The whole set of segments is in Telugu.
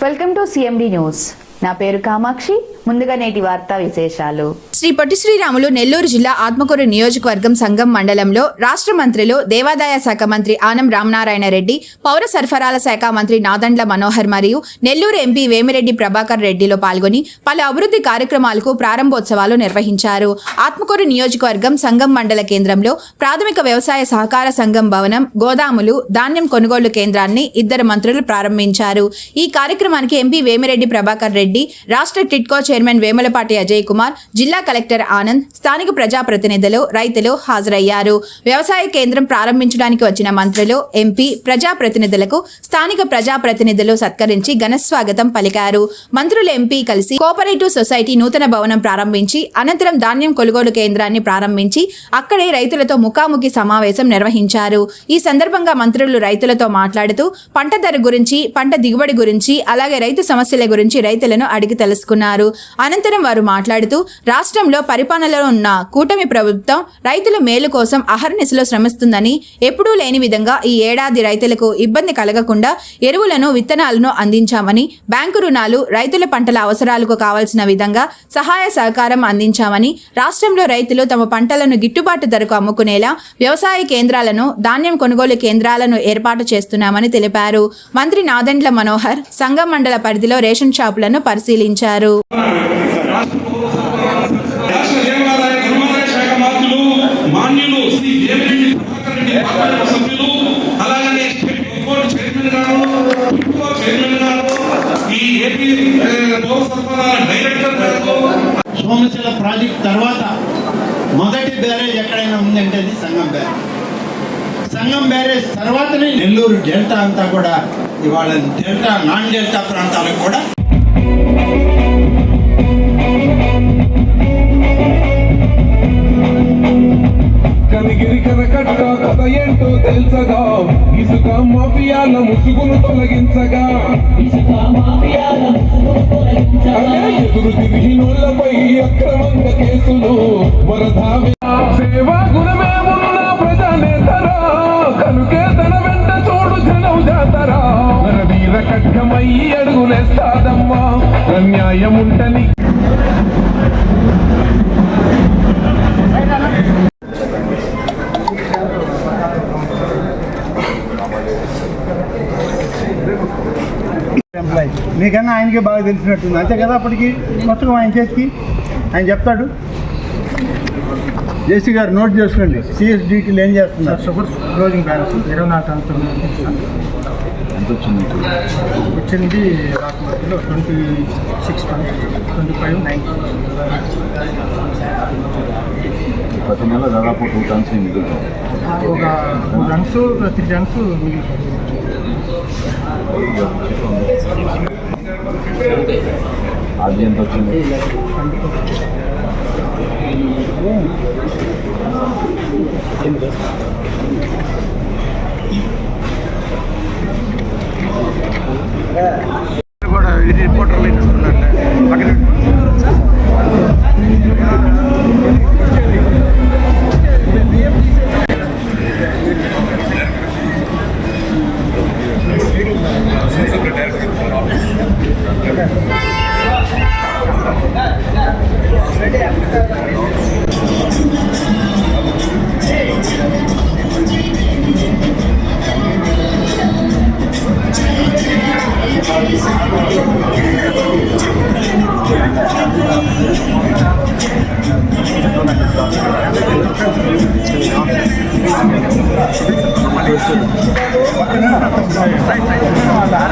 వెల్కమ్ టు సిఎండి న్యూస్ నా పేరు కామాక్షి. ముందుగా నేటి వార్తా విశేషాలు. శ్రీ పొట్టి శ్రీరాములు నెల్లూరు జిల్లా ఆత్మకూరు నియోజకవర్గం సంఘం మండలంలో రాష్ట్ర మంత్రులు దేవాదాయ శాఖ మంత్రి ఆనం రామనారాయణ రెడ్డి పౌర సరఫరాల శాఖ మంత్రి నాదండ్ల మనోహర్ మరియు నెల్లూరు ఎంపీ వేమిరెడ్డి ప్రభాకర్ రెడ్డిలో పాల్గొని పలు అభివృద్ధి కార్యక్రమాలకు ప్రారంభోత్సవాలు నిర్వహించారు. ఆత్మకూరు నియోజకవర్గం సంఘం మండల కేంద్రంలో ప్రాథమిక వ్యవసాయ సహకార సంఘం భవనం గోదాములు ధాన్యం కొనుగోలు కేంద్రాన్ని ఇద్దరు మంత్రులు ప్రారంభించారు. ఈ కార్యక్రమానికి ఎంపీ వేమిరెడ్డి ప్రభాకర్ రెడ్డి రాష్ట్ర టిట్కో చైర్మన్ వేములపాటి అజయ్ కుమార్ జిల్లా కలెక్టర్ ఆనంద్ స్థానిక ప్రజాప్రతినిధులు రైతులు హాజరయ్యారు. వ్యవసాయ కేంద్రం ప్రారంభించడానికి వచ్చిన మంత్రులు ఎంపీ ప్రజాప్రతినిధులకు స్థానిక ప్రజాప్రతినిధులు సత్కరించి ఘన స్వాగతం పలికారు. మంత్రులు ఎంపీ కలిసి కోఆపరేటివ్ సొసైటీ నూతన భవనం ప్రారంభించి అనంతరం ధాన్యం కొనుగోలు కేంద్రాన్ని ప్రారంభించి అక్కడే రైతులతో ముఖాముఖి సమావేశం నిర్వహించారు. ఈ సందర్భంగా మంత్రులు రైతులతో మాట్లాడుతూ పంట ధర గురించి పంట దిగుబడి గురించి అలాగే రైతు సమస్యల గురించి రైతులను అడిగి తెలుసుకున్నారు. అనంతరం వారు మాట్లాడుతూ రాష్ట్రంలో పరిపాలనలో ఉన్న కూటమి ప్రభుత్వం రైతుల మేలు కోసం అహర్నిశలో శ్రమిస్తుందని ఎప్పుడూ లేని విధంగా ఈ ఏడాది రైతులకు ఇబ్బంది కలగకుండా ఎరువులను విత్తనాలను అందించామని బ్యాంకు రుణాలు రైతుల పంటల అవసరాలకు కావాల్సిన విధంగా సహాయ సహకారం అందించామని రాష్ట్రంలో రైతులు తమ పంటలను గిట్టుబాటు ధరకు అమ్ముకునేలా వ్యవసాయ కేంద్రాలను ధాన్యం కొనుగోలు కేంద్రాలను ఏర్పాటు చేస్తున్నామని తెలిపారు. మంత్రి నాదెండ్ల మనోహర్ సంఘం మండల పరిధిలో రేషన్ షాపులను పరిశీలించారు. సోమశిల ప్రాజెక్ట్ తర్వాత మొదటి బ్యారేజ్ ఎక్కడైనా ఉందంటే అది సంగం బ్యారేజ్. సంగం బ్యారేజ్ తర్వాతనే నెల్లూరు డెల్టా అంతా కూడా ఇవాళ డెల్టా నాన్ డెల్టా ప్రాంతాలకు కూడా కనిగిరి కనకట్ట కథ ఏంటో తెలుసగా? ఇసుక మాఫియాల ముసుగును తొలగించగా. ఎదురు తిరిగినోళ్ళపై అక్రమంగా కేసులు వరద సేవా గుణమే ఉన్న ప్రజానేతరా? కనుకే తన వెంట చూడు జనం జాతరా? వీర ఖడ్గమై అడుగులేస్తాదమ్మా అన్యాయముంటని ఎంప్లాయీ మీకన్నా ఆయనకే బాగా తెలిసినట్టుంది. అంతే కదా అప్పటికి? మొత్తం ఆయన చేతికి? ఆయన చెప్తాడు. జేసీ గారు నోట్ చేసుకోండి. సిఎస్డిటీలు ఏం చేస్తున్నారు? షుగర్ క్లోజింగ్ బ్యాలెన్స్ ఇరవై నాలుగు వచ్చింది లాస్ట్ మంత్లో twenty six tons twenty five nine ప్రతి నెల దాదాపు టూ టన్స్ మిగులుతుంది. ఒక టూ రన్స్ త్రీ రన్స్ మిగిలిపోయింది అది ఎంత వచ్చింది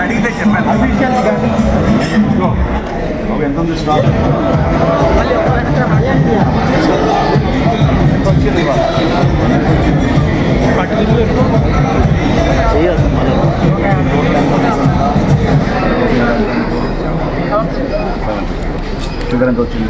అడిగితే చెప్పాను అవి ఎంత ఉంది స్టాక్ షుగర్ ఎంత వచ్చింది?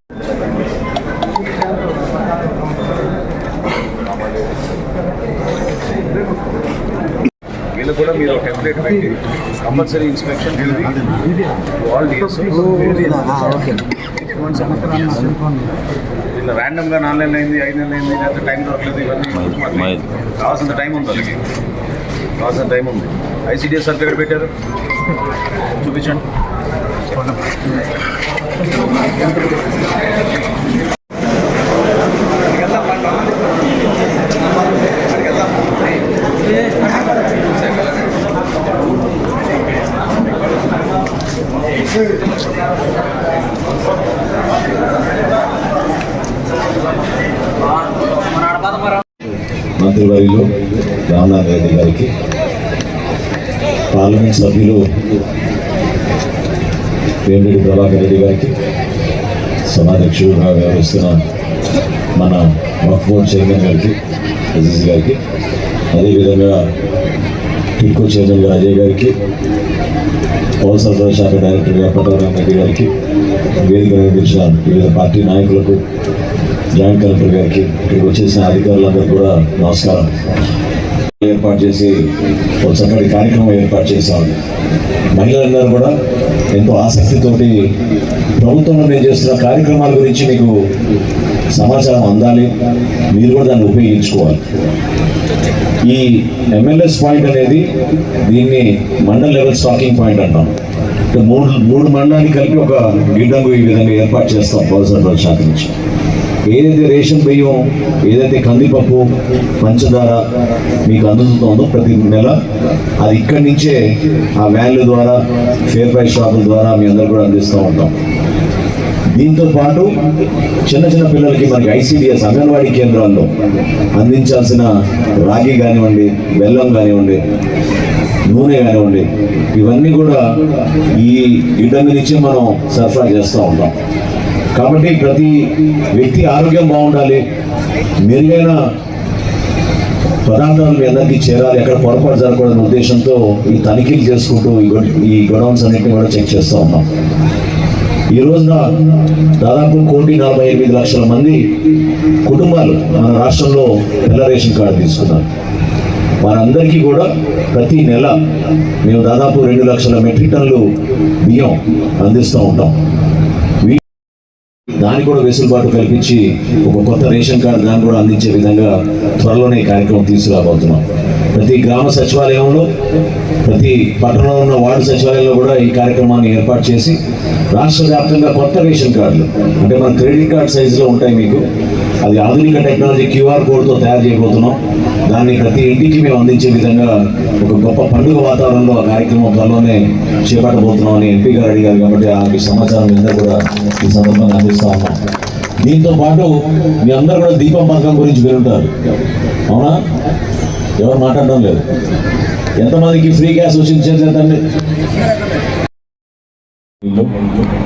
కంపల్సరీ ఇన్స్పెక్షన్ ఇట్లా ర్యాండమ్గా నాలుగు నెలలు అయింది ఐదు నెలలు అయింది లేకపోతే టైం దొరకలేదు ఇవన్నీ కావాల్సిన టైం ఉంది వాళ్ళకి. కావాల్సిన టైం ఉంది. ఐసీడీఎస్ సర్టిఫికేట్ పెట్టారు. చూపించండి. మంత్రివర్యులు రామ్నాథ్ రెడ్డి గారికి పార్లమెంట్ సభ్యులు వేమిరెడ్డి ప్రభాకర్ రెడ్డి గారికి సభాధ్యక్షుడుగా వ్యవహరిస్తున్న మన వక్ఫ్ బోర్డ్ చైర్మన్ గారికి అజీజ్ గారికి అదేవిధంగా టిడ్కో చైర్మన్ గారు అజయ్ గారికి పౌర సరఫరా శాఖ డైరెక్టర్ గారు పట్టవరామ్ రెడ్డి గారికి వేదిక నిర్వహించిన వివిధ పార్టీ నాయకులకు జాయింట్ కలెక్టర్ గారికి ఇక్కడికి వచ్చేసిన అధికారులందరూ కూడా నమస్కారం ఏర్పాటు చేసి ఒక చక్కటి కార్యక్రమం ఏర్పాటు చేశాం మహిళలందరూ కూడా ఎంతో ఆసక్తితోటి ప్రభుత్వంలో మేము చేస్తున్న కార్యక్రమాల గురించి మీకు సమాచారం అందాలి మీరు కూడా దాన్ని ఉపయోగించుకోవాలి ఈ ఎంఎల్ఎస్ పాయింట్ అనేది దీన్ని మండల్ లెవెల్ స్టాకింగ్ పాయింట్ అంటాం. మూడు మూడు మండలాన్ని కలిపి ఒక గిడ్డంగు ఈ విధంగా ఏర్పాటు చేస్తాం పౌర సరఫరా శాఖ నుంచి. ఏదైతే రేషన్ బియ్యం ఏదైతే కందిపప్పు పంచదార మీకు అందుతుందో ప్రతి నెల అది ఇక్కడి నుంచే ఆ వ్యాన్ల ద్వారా ఫేర్ ప్రైస్ షాపుల ద్వారా మీ అందరు కూడా అందిస్తూ ఉంటాం. దీంతో పాటు చిన్న చిన్న పిల్లలకి మనకి ఐసీడిఎస్ అంగన్వాడీ కేంద్రాల్లో అందించాల్సిన రాగి కానివ్వండి బెల్లం కానివ్వండి నూనె కానివ్వండి ఇవన్నీ కూడా ఈ ఇడ్డంగి నుంచి మనం సరఫరా చేస్తూ ఉంటాం. కాబట్టి ప్రతి వ్యక్తి ఆరోగ్యం బాగుండాలి. మెరుగైన పదార్థాలు మీ అందరికీ చేరాలి. ఎక్కడ పొరపాటు జరగకూడదనే ఉద్దేశంతో ఈ తనిఖీలు చేసుకుంటూ ఈ గొ- గొడవన్స్ అన్నింటినీ కూడా చెక్ చేస్తూ ఉన్నాం. ఈ రోజున దాదాపు కోటి నలభై ఎనిమిది లక్షల మంది కుటుంబాలు మన రాష్ట్రంలో తెల్ల రేషన్ కార్డు తీసుకున్నారు. వారందరికీ కూడా ప్రతి నెల మేము దాదాపు రెండు లక్షల మెట్రిక్ టన్నులు బియ్యం అందిస్తూ ఉంటాం. దానికి కూడా వెసులుబాటు కల్పించి ఒక కొత్త రేషన్ కార్డు దాన్ని కూడా అందించే విధంగా త్వరలోనే ఈ కార్యక్రమం తీసుకురాబోతున్నాం ప్రతి గ్రామ సచివాలయంలో ప్రతి పట్టణంలో ఉన్న వార్డు సచివాలయంలో కూడా ఈ కార్యక్రమాన్ని ఏర్పాటు చేసి రాష్ట్ర వ్యాప్తంగా కొత్త రేషన్ కార్డులు అంటే మన క్రెడిట్ కార్డ్ సైజులో ఉంటాయి మీకు. అది ఆధునిక టెక్నాలజీ క్యూఆర్ కోడ్తో తయారు చేయబోతున్నాం. దాన్ని ప్రతి ఇంటికి మేము అందించే విధంగా ఒక గొప్ప పండుగ వాతావరణంలో ఆ కార్యక్రమం త్వరలోనే చేపట్టబోతున్నాం అని ఎంపీ గారు అడిగారు కాబట్టి ఆ సమాచారం మీ అందరూ కూడా ఈ సందర్భంగా అందిస్తా ఉన్నాం. దీంతో పాటు మీ అందరూ కూడా దీపం పథకం గురించి వినుంటారు. అవునా? ఎవరు మాట్లాడడం లేదు. ఎంతమందికి ఫ్రీ గ్యాస్ వచ్చింది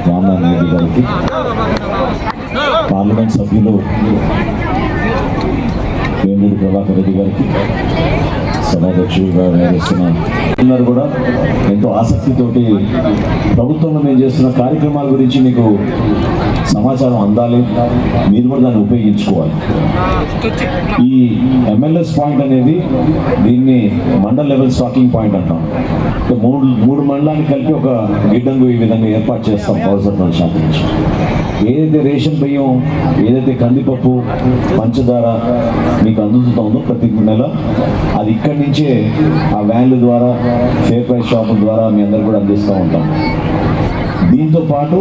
రామ్నాథ్ రెడ్డి గారికి. పార్లమెంట్ సభ్యులు వేమిరెడ్డి ప్రభాకర్ రెడ్డి గారికి సభాధ్యక్షుడిగా వ్యవహరిస్తున్న అందరూ కూడా. ఎంతో ఆసక్తితోటి ప్రభుత్వంలో మేము చేస్తున్న కార్యక్రమాల గురించి మీకు సమాచారం అందాలి. మీరు కూడా దాన్ని ఉపయోగించుకోవాలి. ఈ ఎంఎల్ఎస్ పాయింట్ అనేది దీన్ని మండల్ లెవెల్ స్టాకింగ్ పాయింట్ అంటాం. మూడు మూడు మండలాన్ని కలిపి ఒక గిడ్డంగు ఈ విధంగా ఏర్పాటు చేస్తాం పౌర సరఫరా శాఖ నుంచి. ఏదైతే రేషన్ బియ్యం ఏదైతే కందిపప్పు పంచదార మీకు అందుతుందో ప్రతి నెల అది ఇక్కడ నుంచే ఆ వ్యాన్ల ద్వారా ఫేర్ ప్రైస్ షాపుల ద్వారా మీ అందరు కూడా అందిస్తూ ఉంటాం. దీంతో పాటు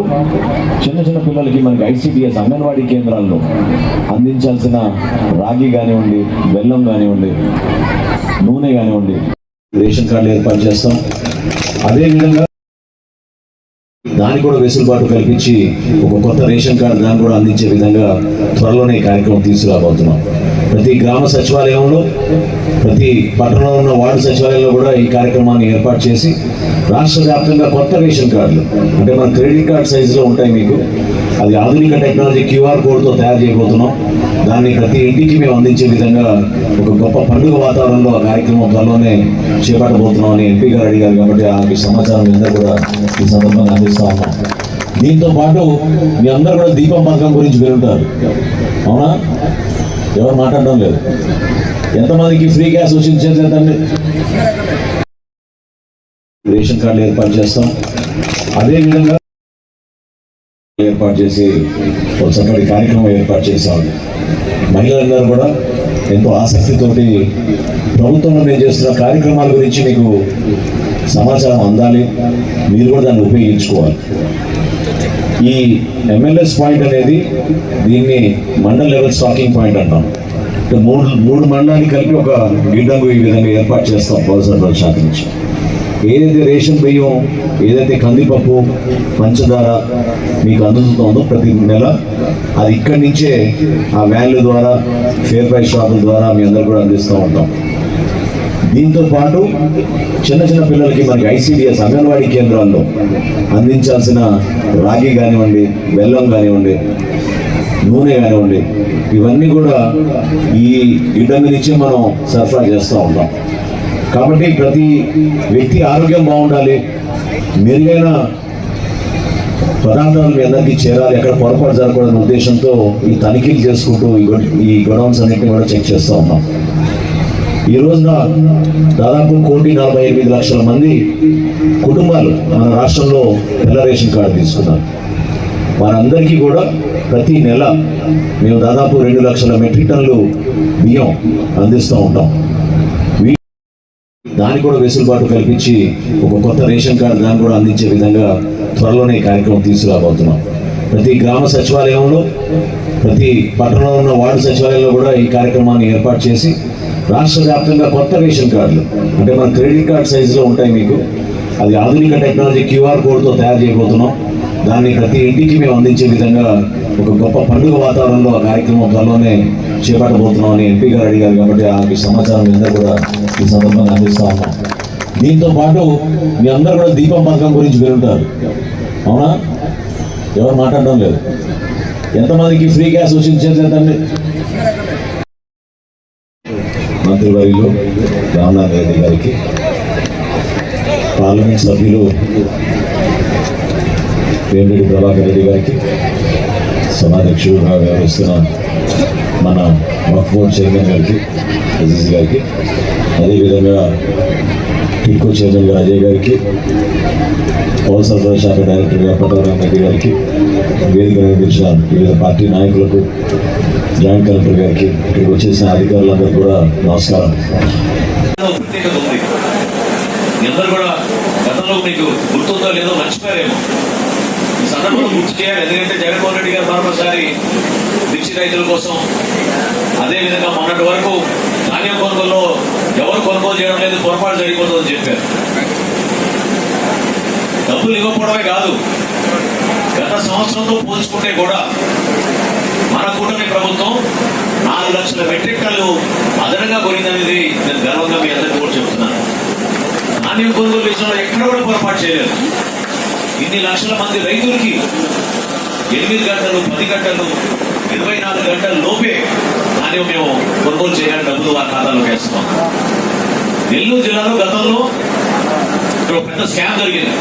చిన్న చిన్న పిల్లలకి మనకి ఐసీడీఎస్ అంగన్వాడీ కేంద్రాల్లో అందించాల్సిన రాగి కానివ్వండి బెల్లం కానివ్వండి నూనె కానివ్వండి రేషన్ కార్డులు ఏర్పాటు చేస్తాం. అదేవిధంగా దానికి కూడా వెసులుబాటు కల్పించి ఒక కొత్త రేషన్ కార్డు దాన్ని కూడా అందించే విధంగా త్వరలోనే ఈ కార్యక్రమం తీసుకురాబోతున్నాం. ప్రతి గ్రామ సచివాలయంలో ప్రతి పట్టణంలో ఉన్న వార్డు సచివాలయంలో కూడా ఈ కార్యక్రమాన్ని ఏర్పాటు చేసి రాష్ట్ర వ్యాప్తంగా కొత్త రేషన్ కార్డులు అంటే మన క్రెడిట్ కార్డ్ సైజులో ఉంటాయి మీకు. అది ఆధునిక టెక్నాలజీ క్యూఆర్ కోడ్తో తయారు చేయబోతున్నాం. దాన్ని ప్రతి ఇంటికి మేము అందించే విధంగా ఒక గొప్ప పండుగ వాతావరణంలో ఆ కార్యక్రమం త్వరలోనే చేపట్టబోతున్నాం అని ఎంపీ గారు అడిగారు కాబట్టి ఆ సమాచారం మీద కూడా ఈ సందర్భంగా అందిస్తా ఉన్నాం. దీంతో పాటు మీ అందరూ కూడా దీపం పథకం గురించి వినుంటారు. అవునా? ఎవరు మాట్లాడడం లేదు. ఎంతమందికి ఫ్రీ గ్యాస్ వచ్చింది చేసేదండి రేషన్ కార్డులు ఏర్పాటు చేస్తాం. అదేవిధంగా ఏర్పాటు చేసి ఒక చక్కటి కార్యక్రమం ఏర్పాటు చేశాం. మహిళలందరూ కూడా ఎంతో ఆసక్తితోటి ప్రభుత్వంలో మేము చేస్తున్న కార్యక్రమాల గురించి మీకు సమాచారం అందాలి. మీరు కూడా దాన్ని ఉపయోగించుకోవాలి. ఈ ఎంఎల్ఎస్ పాయింట్ అనేది దీన్ని మండల్ లెవెల్ స్టాకింగ్ పాయింట్ అంటాం. మూడు మూడు మండలాన్ని కలిపి ఒక గిడ్డంగు ఈ విధంగా ఏర్పాటు చేస్తాం పౌర సరఫరా శాఖ నుంచి. ఏదైతే రేషన్ బియ్యం ఏదైతే కందిపప్పు పంచదార మీకు అందుతుందో ప్రతి నెల అది ఇక్కడి నుంచే ఆ వ్యాన్ల ద్వారా ఫేర్ ప్రైస్ షాపుల ద్వారా మీ అందరు కూడా అందిస్తూ ఉంటాం. దీంతో పాటు చిన్న చిన్న పిల్లలకి మనకి ఐసీడిఎస్ అంగన్వాడీ కేంద్రాల్లో అందించాల్సిన రాగి కానివ్వండి బెల్లం కానివ్వండి నూనె కానివ్వండి ఇవన్నీ కూడా ఈ గిడ్డంగి నుంచి మనం సరఫరా చేస్తూ ఉంటాం కాబట్టి ప్రతి వ్యక్తి ఆరోగ్యం బాగుండాలి. మెరుగైన పదార్థాలు మీ అందరికీ చేరాలి. ఎక్కడ పొరపాటు జరగకూడదనే ఉద్దేశంతో ఈ తనిఖీలు చేసుకుంటూ ఈ గొ- ఈ గొడౌన్స్ అన్నింటినీ కూడా చెక్ చేస్తూ ఉన్నాం. ఈ రోజున దాదాపు కోటి నలభై ఎనిమిది లక్షల మంది కుటుంబాలు మన రాష్ట్రంలో తెల్ల రేషన్ కార్డు తీసుకున్నారు. వారందరికీ కూడా ప్రతి నెల మేము దాదాపు రెండు లక్షల మెట్రిక్ టన్లు బియ్యం అందిస్తూ ఉంటాం. దానికి కూడా వెసులుబాటు కల్పించి ఒక కొత్త రేషన్ కార్డు దాన్ని కూడా అందించే విధంగా త్వరలోనే కార్యక్రమం తీసుకురాబోతున్నాం. ప్రతి గ్రామ సచివాలయంలో ప్రతి పట్టణంలో ఉన్న వార్డు సచివాలయంలో కూడా ఈ కార్యక్రమాన్ని ఏర్పాటు చేసి రాష్ట్ర వ్యాప్తంగా కొత్త రేషన్ కార్డులు అంటే మన క్రెడిట్ కార్డ్ సైజులో ఉంటాయి మీకు. అది ఆధునిక టెక్నాలజీ క్యూఆర్ కోడ్తో తయారు చేయబోతున్నాం. దాన్ని ప్రతి ఇంటికి మేము అందించే విధంగా ఒక గొప్ప పండుగ వాతావరణంలో ఆ కార్యక్రమం త్వరలోనే చేపట్టబోతున్నాం అని ఎంపీ గారు అడిగారు కాబట్టి ఆ సమాచారం మీద అందరూ కూడా ఈ సందర్భంగా అందిస్తా ఉన్నాం. దీంతో పాటు మీ అందరూ కూడా దీపం పథకం గురించి వినుంటారు. అవునా? ఎవరు మాట్లాడడం లేదు. ఎంతమందికి ఫ్రీ గ్యాస్ వచ్చింది చేసేదండి మంత్రివర్యులు రామ్నాథ్ రెడ్డి గారికి పార్లమెంట్ సభ్యులు పేమిరెడ్డి ప్రభాకర్ రెడ్డి గారికి సమాధ్యక్షుడుగా వ్యవహరిస్తున్న మన వక్ చైర్మన్ గారికి అజీజ్ గారికి అదేవిధంగా టిడ్కో చేతులు గారు అజయ్ గారికి పౌర సరఫరా శాఖ డైరెక్టర్ గారు రెడ్డి గారికి వేదిక నిర్మించిన వివిధ పార్టీ నాయకులకు జాయింట్ కలెక్టర్ గారికి ఇక్కడికి వచ్చేసిన అధికారులందరూ కూడా నమస్కారం. అందరూ కూడా గతంలో మీకు గుర్తుందో లేదో మర్చిపోయారేమో. ఈ సందర్భంలో గుర్తు చేయాలి ఎందుకంటే జగన్మోహన్ రెడ్డి గారు మరొకసారి మిర్చి రైతుల కోసం అదేవిధంగా మొన్నటి వరకు ధాన్యం కొనుగోలు ఎవరు కొనుగోలు చేయడం లేదు పొరపాటు జరిగిపోతుందని చెప్పారు. డబ్బులు ఇవ్వకపోవడమే కాదు గత సంవత్సరంతో పోల్చుకుంటే కూడా మన కూటమి ప్రభుత్వం నాలుగు లక్షల మెట్రిక్ టన్నులు అదనంగా కొనిందనేది నేను గర్వంగా మీ అందరికీ కూడా చెప్తున్నాను. నాణ్యం కొనుగోలు విషయంలో ఎక్కడ కూడా పొరపాటు చేయలేదు. ఇన్ని లక్షల మంది రైతులకి ఎనిమిది గంటలు పది గంటలు ఇరవై నాలుగు గంటల లోపే ధాన్యం మేము కొనుగోలు చేయాలి డబ్బులు వారి ఖాతాలో వేస్తున్నాం. నెల్లూరు జిల్లాలో గతంలో ఇక్కడ పెద్ద స్కామ్ జరిగింది.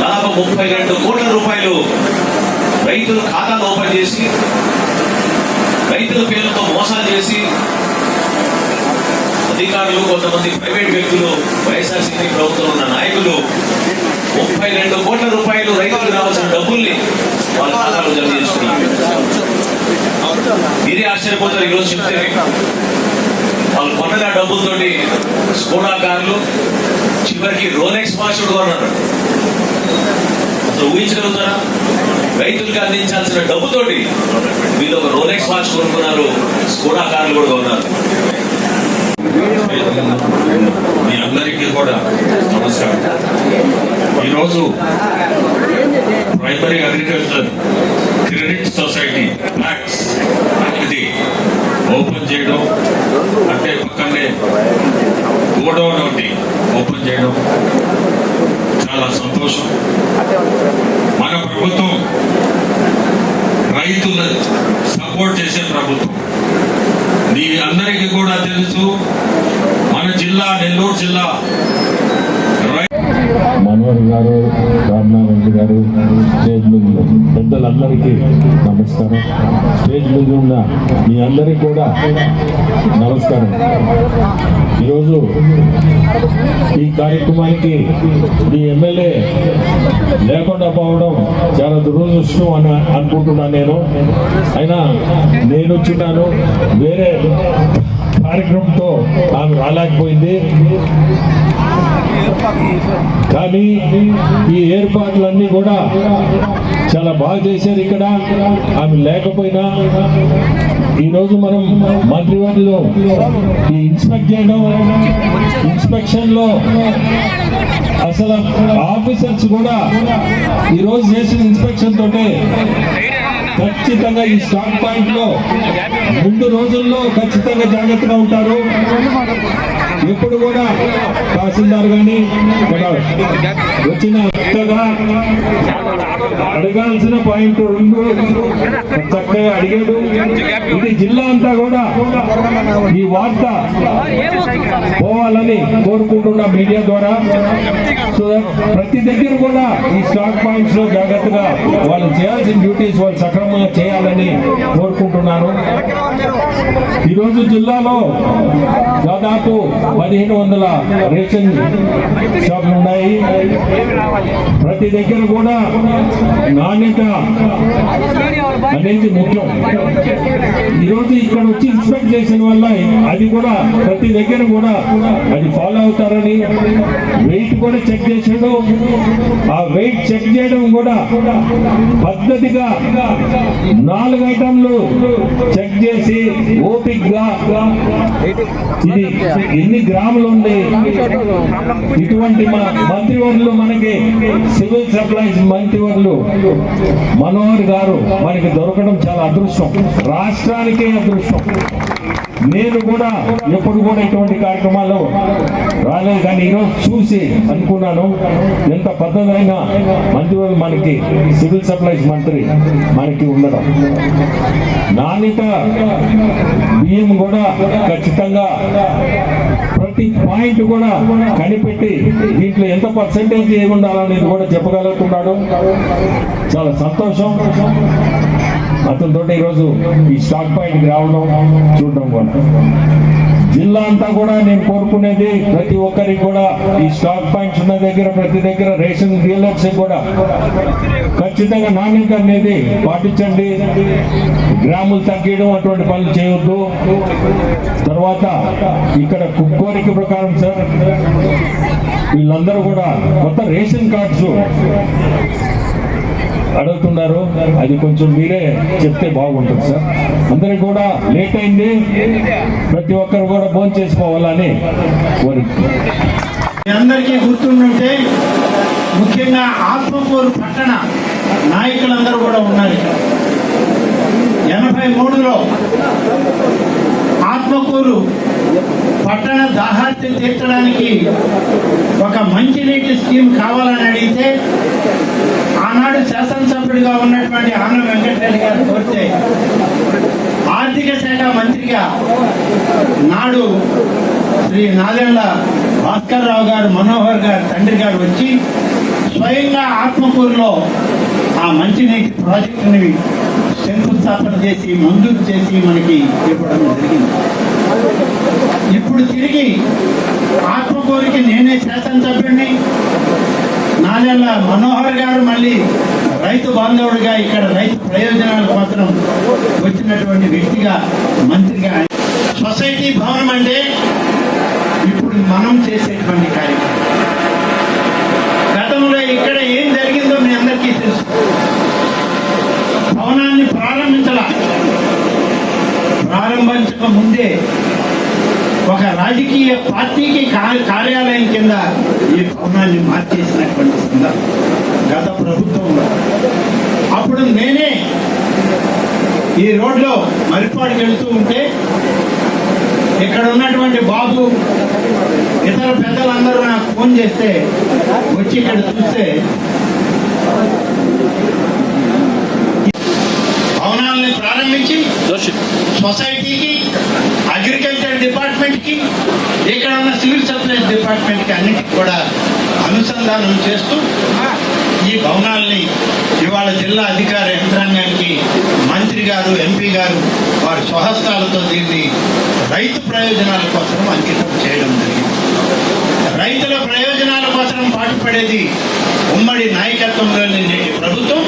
దాదాపు ముప్పై రెండు కోట్ల రూపాయలు రైతుల ఖాతాలు ఓపెన్ చేసి రైతుల పేర్లతో మోసాలు చేసి అధికారులు కొంతమంది ప్రైవేట్ వ్యక్తులు వైఎస్ఆర్సీపీ ప్రభుత్వం ఉన్న నాయకులు ముప్పై రెండు కోట్ల రూపాయలు రైతులకు రావాల్సిన డబ్బుల్ని వాళ్ళ ఖాతాలో జమ చేసుకున్నారు మీరే ఆశ్చర్యపోతారు చెప్తే వాళ్ళు కొన్నగా డబ్బులతోటి స్కోడా కార్లు చివరికి రోలెక్స్ వాచ్ కూడా కొన్నారు అసలు ఊహించగలుగుతారా? రైతులకు అందించాల్సిన డబ్బుతోటి వీళ్ళు ఒక రోలెక్స్ వాచ్ కొనుక్కున్నారు స్కోడా కార్లు కూడా కొన్నారు మీ అందరికీ కూడా నమస్కారం. ఈరోజు ప్రైమరీ అగ్రికల్చర్ క్రెడిట్ సొసైటీ ఇది చేయడం అంటే పక్కనే గోడౌన్ ఒకటి ఓపెన్ చేయడం చాలా సంతోషం. మన ప్రభుత్వం రైతులు సపోర్ట్ చేసే ప్రభుత్వం. మీ అందరికీ కూడా తెలుసు మన జిల్లా నెల్లూరు జిల్లా మనోహర్ గారు రామనారాయణ గారు స్టేజ్ మీద పెద్దలందరికీ నమస్కారం. స్టేజ్ మీద ఉన్న మీ అందరికీ కూడా నమస్కారం. ఈరోజు ఈ కార్యక్రమానికి మీ ఎమ్మెల్యే లేకుండా పోవడం చాలా దురదృష్టం అని అనుకుంటున్నాను నేను. అయినా నేను వచ్చినాను వేరే కార్యక్రమంతో ఆమె రాలేకపోయింది. కానీ ఈ ఏర్పాట్లన్నీ కూడా చాలా బాగా చేశారు ఇక్కడ. ఆమె లేకపోయినా ఈరోజు మనం మంత్రివర్గంలో ఈ ఇన్స్పెక్ట్ చేయడం ఇన్స్పెక్షన్లో అసలు ఆఫీసర్స్ కూడా ఈరోజు చేసిన ఇన్స్పెక్షన్ తోటే ఖచ్చితంగా ఈ స్టాక్ పాయింట్లో రెండు ముందు రోజుల్లో ఖచ్చితంగా జాగ్రత్తగా ఉంటారు. ఇప్పుడు కూడా తహసీల్దార్ కానీ వచ్చిన అడగాల్సిన పాయింట్ రెండు చక్కగా అడిగాడు. ఇది జిల్లా అంతా కూడా ఈ వార్త పోవాలని కోరుకుంటున్నా మీడియా ద్వారా. ప్రతి దగ్గర కూడా ఈ స్టాక్ పాయింట్స్లో జాగ్రత్తగా వాళ్ళు చేయాల్సిన డ్యూటీస్ వాళ్ళు సక్రమంగా చేయాలని కోరుకుంటున్నాను ఈరోజు జిల్లాలో దాదాపు పదిహేను వందల రేషన్ షాపులు ఉన్నాయి. ప్రతి దగ్గర కూడా నాణ్యత అనేది ముఖ్యం. ఈరోజు ఇక్కడ వచ్చి ఇన్స్పెక్ట్ చేసిన వల్ల అది కూడా ప్రతి దగ్గర కూడా అది ఫాలో అవుతారని వెయిట్ కూడా చెక్ చేసాడు ఆ వెయిట్ చెక్ చేయడం కూడా పద్ధతిగా నాలుగు ఐటమ్లు చెక్ చేసి ఓపిక్గా ఇది ఎన్ని గ్రాములు ఉంది ఇటువంటి మా మంత్రివర్యులు మనకి సివిల్ సప్లైస్ మంత్రివర్యులు మనోహర్ గారు మనకి దొరకడం చాలా అదృష్టం. రాష్ట్రానికే అదృష్టం. నేను కూడా ఎప్పుడు కూడా ఇటువంటి కార్యక్రమాలు రాలేదు. కానీ ఈరోజు చూసి అనుకున్నాను ఎంత పద్ధతైన మంత్రివర్యులు మనకి సివిల్ సప్లైస్ మంత్రి మనకి ఉండడం. నాణ్యత బియ్యం కూడా ఖచ్చితంగా ప్రతి పాయింట్ కూడా కనిపెట్టి దీంట్లో ఎంత పర్సంటేజ్ ఏముండాలనేది కూడా చెప్పగలుగుతున్నాడు. చాలా సంతోషం. అతనితో ఈరోజు ఈ స్టాక్ పాయింట్కి రావడం చూడడం కూడా. జిల్లా అంతా కూడా నేను కోరుకునేది ప్రతి ఒక్కరికి కూడా ఈ స్టాక్ పాయింట్స్ ఉన్న దగ్గర ప్రతి దగ్గర రేషన్ డీలర్స్ కూడా. ఖచ్చితంగా నాణ్యత అనేది పాటించండి. గ్రాములు తగ్గించడం అటువంటి పనులు చేయొద్దు. తర్వాత ఇక్కడ కోరిక ప్రకారం సార్ వీళ్ళందరూ కూడా కొత్త రేషన్ కార్డ్స్ అడుగుతున్నారు అది కొంచెం మీరే చెప్తే బాగుంటుంది సార్. అందరికి కూడా లేట్ అయింది. ప్రతి ఒక్కరు కూడా భోజనం చేసుకోవాలని కోరుకుంటున్నాను అందరికీ గుర్తుంటే ముఖ్యంగా ఆత్మకూరు పట్టణ నాయకులందరూ కూడా ఉన్నారు. ఎనభై మూడులో ఆత్మకూరు పట్టణ దాహార్తి తీర్చడానికి ఒక మంచినీటి స్కీమ్ కావాలని అడిగితే ఆనాడు శాసనసభ్యుడిగా ఉన్నటువంటి ఆన వెంకటరెడ్డి గారు కోరితే ఆర్థిక శాఖ మంత్రిగా నాడు శ్రీ నాగండ్ల భాస్కర్ రావు గారు మనోహర్ గారు తండ్రి గారు వచ్చి స్వయంగా ఆత్మకూరులో ఆ మంచినీటి ప్రాజెక్టుని శంకుస్థాపన చేసి మంజూరు చేసి మనకి ఇవ్వడం జరిగింది. ఇప్పుడు తిరిగి ఆత్మకూరుకి నేనే శాసనసభ్యుడిని నాదెల్ల మనోహర్ గారు మళ్ళీ రైతు బాంధవుడిగా ఇక్కడ రైతు ప్రయోజనాల కోసం వచ్చినటువంటి వ్యక్తిగా మంత్రిగా సొసైటీ భవనం అంటే ఇప్పుడు మనం చేసేటువంటి కార్యక్రమం. గతంలో ఇక్కడ ఏం జరిగిందో మీ అందరికీ తెలుసు. భవనాన్ని ప్రారంభించాల. ప్రారంభించక ముందే ఒక రాజకీయ పార్టీకి కార్యాలయం కింద ఈ భవనాన్ని మార్చేసినటువంటి సందర్భం. గత ప్రభుత్వంలో. అప్పుడు నేనే ఈ రోడ్లో మరిపాడికి వెళ్తూ ఉంటే ఇక్కడ ఉన్నటువంటి బాబు ఇతర పెద్దలందరూ నాకు ఫోన్ చేస్తే వచ్చి ఇక్కడ చూస్తే భవనాలని ప్రారంభించి సొసైటీకి అగ్రికల్చర్ డిపార్ట్మెంట్కి ఇక్కడ ఉన్న సివిల్ సప్లైస్ డిపార్ట్మెంట్కి అన్నిటికి కూడా అనుసంధానం చేస్తూ ఈ భవనాల్ని ఇవాళ జిల్లా అధికార యంత్రాంగానికి మంత్రి గారు ఎంపీ గారు వారి స్వహస్తాలతో దీన్ని రైతు ప్రయోజనాల కోసం అంకితం చేయడం జరిగింది. రైతుల ప్రయోజనాల కోసం పాటుపడేది ఉమ్మడి నాయకత్వంలోని నేటి ప్రభుత్వం.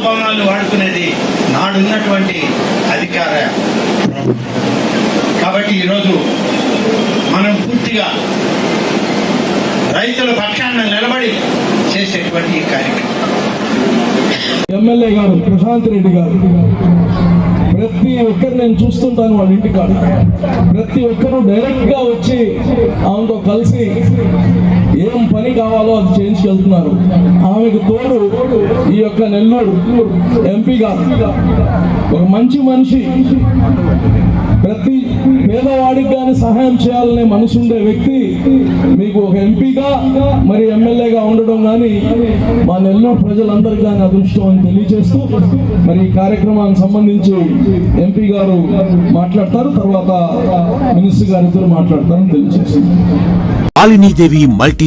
కోసం వాడుకునేది నాడున్నటువంటి అధికార కాబట్టి ఈరోజు మనం పూర్తిగా రైతుల పక్షాన నిలబడి చేసేటువంటి ఈ కార్యక్రమం. ఎమ్మెల్యే గారు ప్రశాంత్ రెడ్డి గారు ప్రతి ఒక్కరు నేను చూస్తుంటాను వాళ్ళ ఇంటికాడ. ప్రతి ఒక్కరు డైరెక్ట్గా వచ్చి ఆమెతో కలిసి ఏం పని కావాలో అది చేయించుకెళ్తున్నారు. ఆమెకు తోడు ఈ యొక్క నెల్లూరు ఎంపీగా ఒక మంచి మనిషి. ప్రతి పేదవాడికి కానీ సహాయం చేయాలనే మనసు ఉండే వ్యక్తి మీకు ఒక ఎంపీగా మరి ఎమ్మెల్యేగా ఉండడం కానీ మా నెల్లూరు ప్రజలందరికీ కానీ అదృష్టం అని తెలియజేస్తూ మరి ఈ కార్యక్రమానికి సంబంధించి ఎంపీ గారు మాట్లాడతారు. తర్వాత మినిస్టర్ గారు ఇద్దరు మాట్లాడతారని తెలియజేస్తుంది Malinidevi multi